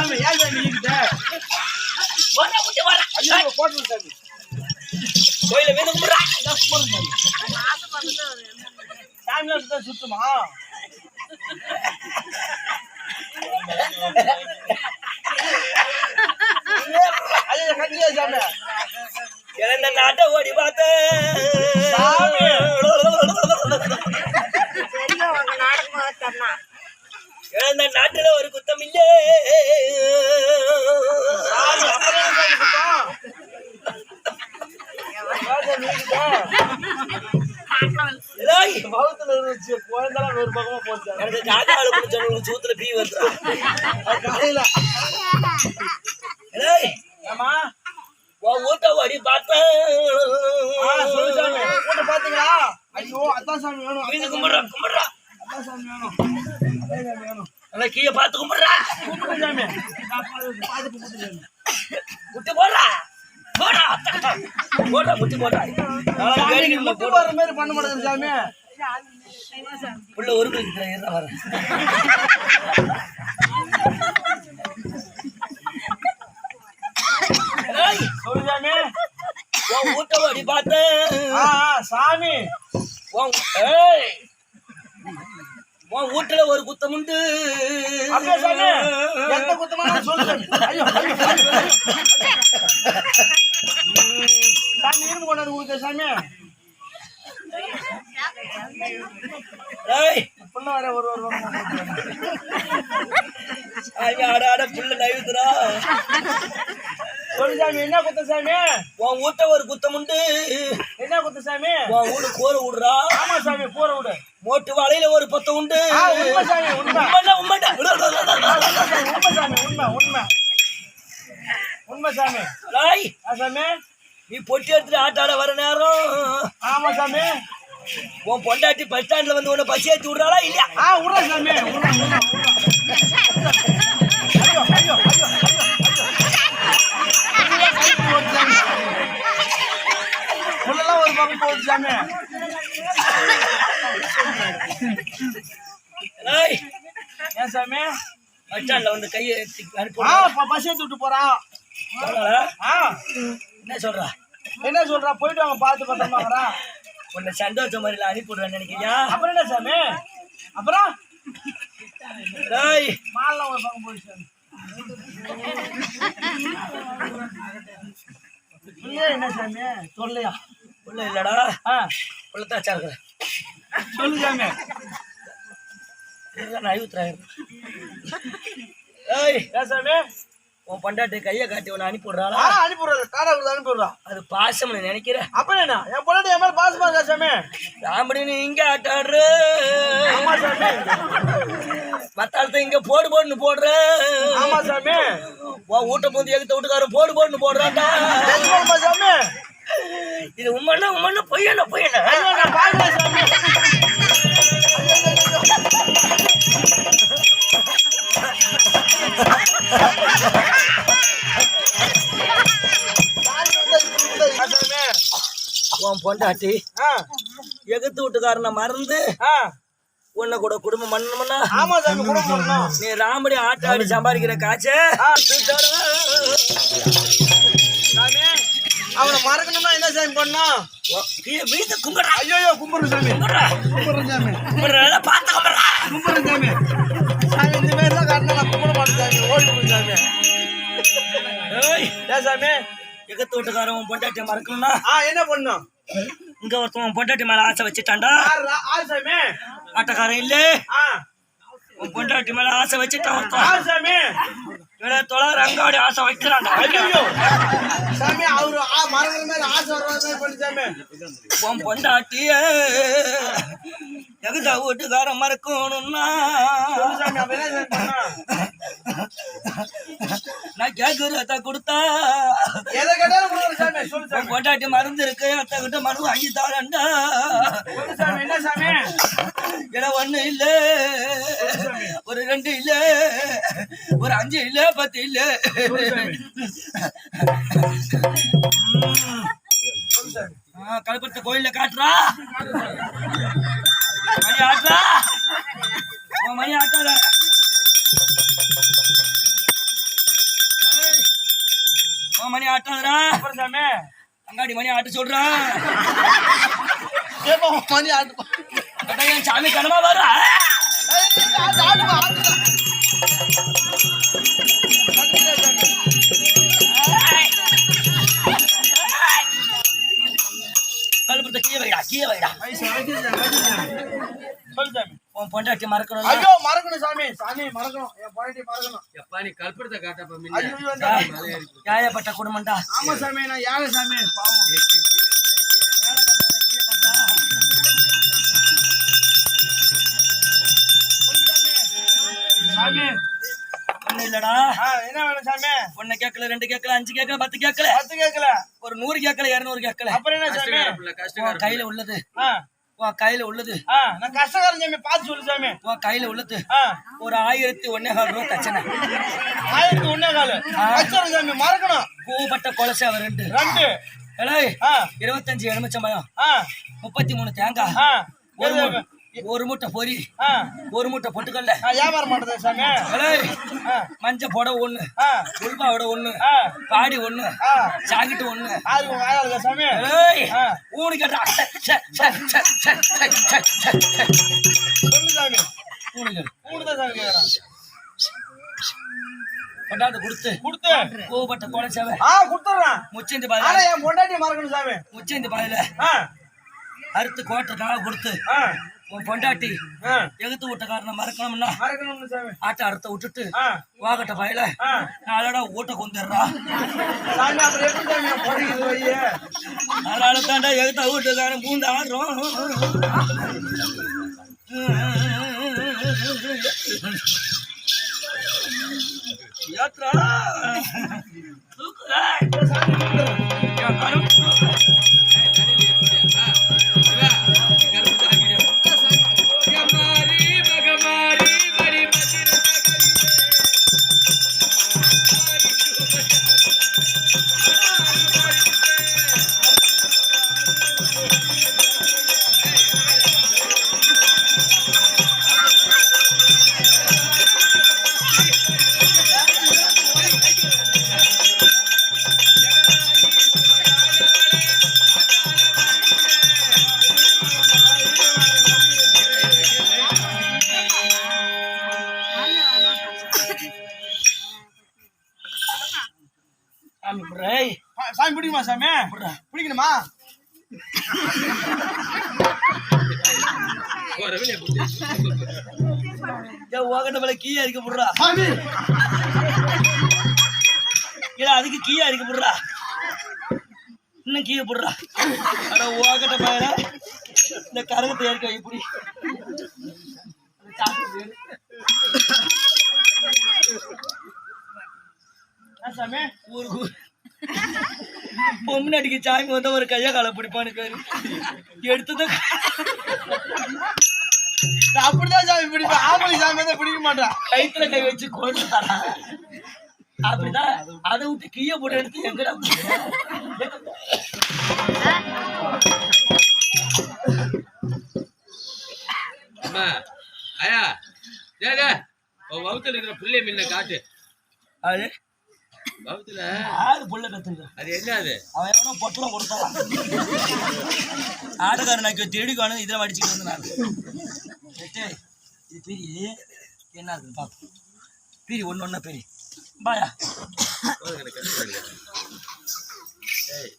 சாமி ஏன் நீக்கிட்ட போடா, முட்டி போடா. ஐயோ போட்டு சாமி கோயில வீடு கும்பிடுறா. சுத்தம் சுத்தமா எனக்கு காக்கா ஆளு பிடிச்சவனுக்கு சூத்துல பீ வருதா. காலையில ஆமா வீட்டை ஓடி பார்த்தேன் கூட்ட பாத்தீங்களா ஐயோ அதான் சாமி வேணும். கும்பிடுறா கும்பிடுறா. அதான் சாமி வேணும். வேணும் நல்லா கீழே பார்த்து கும்பிடுறா. சாமி. பாத்து பாத்து கூப்பிடு சாமி முட்டி போடுறா போடா போடா முட்டி போடா நாளைக்கு சாமி, வேடிக்கை நம்ம முட்டு மாதிரி பண்ண மாட்டேங்குது சாமி. புள்ள ஒரு இருந்தேன் வரேன் சொல்லு சாமி. உன் வீட்டை ஓடி பார்த்தேன் சாமி. உன் ஏய். உன் வீட்டுல ஒரு குத்தம் உண்டு எந்த குத்தமான சொல்லு ஐயோ. சாமி இரும்பு கொண்டாந்து சாமி. ஏய் புள்ள வர ஒரு ஒரு சாமி ஆட ஆட புள்ள நைவுதுரா சொல்லு சாமி என்ன குத்த சாமி? உன் வீட்டை ஒரு குத்தம் உண்டு. என்ன குத்த சாமி? உன் வீடு கோர விடுறா ஆமா சாமி போற விடு மோட்டு வலையில ஒரு பத்தம் உண்டு. உண்மை சாமி உண்மை. உண்மைடா. உண்மை சாமி உண்மை உண்மை. உண்மை சாமி. சாமி. நீ பொட்டி எடுத்துட்டு ஆட்டாட வர நேரம். ஆமா சாமி. உன் பொண்டாட்டி பஸ் ஸ்டாண்ட்ல வந்து உன்னை பஸ் ஏத்தி விடுறாளா இல்லையா? ஆ விடுற சாமி. ஐயோ ஐயோ ஐயோ. புல்லெல்லாம் ஒரு பக்கம் போகுது சாமி. ஏய், ஏன் சாமி? பஸ் ஸ்டாண்ட்ல வந்து கையை அனுப்பி பஸ் ஏத்தி விட்டு போறான். என்ன சொல்றா? என்ன சொல்றா? போயிட்டு வாங்க பார்த்து பத்திரமாங்கறா உன்னை சந்தோஷம் மாதிரி அனுப்பி விடுறேன்னு நினைக்கிறியா? அப்புறம் என்ன சாமி? அப்புறம்? மாலாம் ஒரு பக்கம் என்ன சாமி? சொல்லையா உள்ள இல்லடா. உள்ளத்தாச்சா இருக்கிறேன். சொல்லு சாமி. நான் ஐவத்துறாயிரம் ஏய் சாமி? உன் பொண்டாட்டி கையை காட்டி உன்னை அனுப்பி ஆ விடுறாளா அனுப்பிடுறா டாடா கொடுத்து அனுப்பிடுறா அது பாசம் நினைக்கிற அப்புறம் என்ன? என் பொண்ணு என் மேல பாசமா இருக்கா சாமி? ராம்படி நீ இங்க ஆட்டாடுற. ஆமா சாமி. மத்தாளத்தை இங்க போடு போடுன்னு போடுற. ஆமா சாமி. உன் வீட்டை போந்து எகுத்த வீட்டுக்காரன் போடு போடுன்னு நிஜமாலுமா சாமி? இது உண்மைன்னா உண்மைன்னா ஐயோ நான் பாக்குறேன் சாமி. பொண்டாட்டி. எகுத்து வீட்டுக்காரனை மறந்து உன்னை கூட குடும்பம் பண்ணணும்னா? ஆமா சாமி கூட போடணும் நீ ராம்படி ஆட்டாடி சம்பாதிக்கிற காய்ச்ச சாமி அவனை மறக்கணும்னா என்ன சாமி பண்ணணும்? வீட்டு கும்பிடுறா. ஐயோ கும்பிடுறேன் சாமி. கும்பிடுறா. சாமி. கும்பிடுறா பார்த்து கும்பிடுறா. சாமி. சாமி இந்த மாதிரி தான் காட்டினா நான் கும்பிட மாட்டேன் சாமி. ஓடி போய் சாமி. ஏய். ஏன் சாமி? எகுத்து வீட்டுக்காரன் உன் பொண்டாட்டியை மறக்கணும்னா? ஆ என்ன பண்ணும் இங்க ஒருத்தன் பொண்டாட்டி மேல ஆசை வச்சுட்டான்டா. ஆட்டக்காரன் இல்ல. உன் பொண்டாட்டி மேல ஆசை வச்சுட்டான் ஒருத்தன். தொலை ரங்காடி ஆசை வைக்கிறான்டா. அவரு மறக்கிற மாதிரி ஆசை உன் பொண்டாட்டிய எகுதா வீட்டுக்காரன் மறக்கணும்னா. நான் கேக்குறத கொடுத்தா. கொண்டாட்டி மருந்து இருக்கு அத்தகிட்ட மருந்து வாங்கி தாரண்டா என்ன சாமி? இட ஒண்ணு இல்ல ஒரு ரெண்டு இல்ல ஒரு அஞ்சு இல்ல பத்து இல்ல. கல்பத்து கோயில காட்டுறா. மணி ஆட்டா மணி ஆட்டாத. மணி ஆட்டாதரா சாமி. அங்காடி மணி ஆட்டு சொல்றான் மணி ஆட்டு சாமி கனமா வர கல்பத்தை கீழே வைடா கீழே வைடா. சொல்லு சாமி. உன் பொண்டாட்டி மறக்கணும் ஐயோ மறக்கணும் சாமி. சாமி மறக்கணும். என் பாயிண்டி மறக்கணும். எப்பா நீ கல்படுத்த காட்டப்ப நியாயப்பட்ட குடும்பம்டா. ஆமா சாமி நான் யாரு சாமி. பாவம். சாமி. இல்லடா. என்ன வேணும் சாமி? ஒண்ணு கேட்கல ரெண்டு கேட்கல அஞ்சு கேட்கல பத்து கேட்கல. பத்து கேட்கல. ஒரு நூறு கேட்கல இருநூறு கேட்கல. அப்புறம் என்ன சாமி? கையில உள்ளது. உன் கையில உள்ளது. நான் கஷ்டக்காரன் சாமி பார்த்து சொல்லு சாமி. உன் கையில உள்ளது. ஒரு ஆயிரத்தி ஒன்னே கால் ரூபா தச்சனை ஆயிரத்தி ஒன்னே காலு கஷ்டம் சாமி மறக்கணும். பூப்பட்ட கொலசை அவன் ரெண்டு. ரெண்டு. இருபத்தஞ்சு எலுமிச்சம்பழம். முப்பத்தி மூணு தேங்காய். ஒரு ஒரு மூட்டை பொறி ஒரு மூட்டை பொட்டுக்கல்ல வியாபாரம் பண்றது சாமி. மஞ்ச புடவை ஒண்ணு உள்பாவோட ஒண்ணு பாடி ஒண்ணு சாக்கிட்டு ஒண்ணு. சாமி? ஊனு கேட்டா சொல்லு சாமி. ஊனு கேட்டு ஊனு தான் சாமி கொடுத்து. கொடுத்து. கோவப்பட்ட கோலை சாமி ஆ கொடுத்துறேன் முச்சேந்தி பாதையில. என் பொண்டாட்டி மறக்கணும் சாமி. முச்சேந்தி பாதையில. அறுத்து கோட்டை நாளாக கொடுத்து உன் பொண்டாட்டி எகுத்து வீட்டுக்காரனை மறக்கணும்னா ஆட்டை அறுத்த விட்டுட்டு வாகட்ட பயல நாளடா ஊட்ட கொந்துடுறா அதனால தாண்டா எகுத்த வீட்டுக்காரன் பூந்து ஆடுறோம் யாத்ரா சாமி பிடிக்குமா சாமி? பிடிக்கணுமா கீயா இருக்க புடுறா. சாமி! இல்ல அதுக்கு கீயா இருக்க புடுறா. இன்னும் கீழே போடுறா. அட உகட்ட மேல இந்த கரகத்தை ஏற்க இப்படி ஆ, சாமி? ஊருக்கு பொம்னாடிக்கு சாமி வந்தா ஒரு கையா காலை பிடிப்பான்னு பேரு. எடுத்தது அப்படிதான் சாமி பிடிப்பேன். ஆம்பளை சாமி தான் பிடிக்க மாட்டேன் கைத்துல கை வச்சு கொண்டாடா அப்படிதான். அதை விட்டு கீழே போட்டு எடுத்து எங்கடா? அம்மா ஐயா டேய் டேய் உன் வவுத்துல இருக்கிற புள்ளைய முன்ன காட்டு. அது? வவுத்துல ஆறு புள்ள கத்துங்க. அது என்ன அது? அவன் எவனோ பொட்டலம் கொடுத்தான். ஆடுகாரன் நாக்கி தேடி காணும் இதில் அடிச்சுட்டு வந்து நான். இது பெரிய என்ன இருக்குன்னு பார்ப்போம் பிரி ஒன்று ஒன்றா பெரி. பாயா. ஏய்.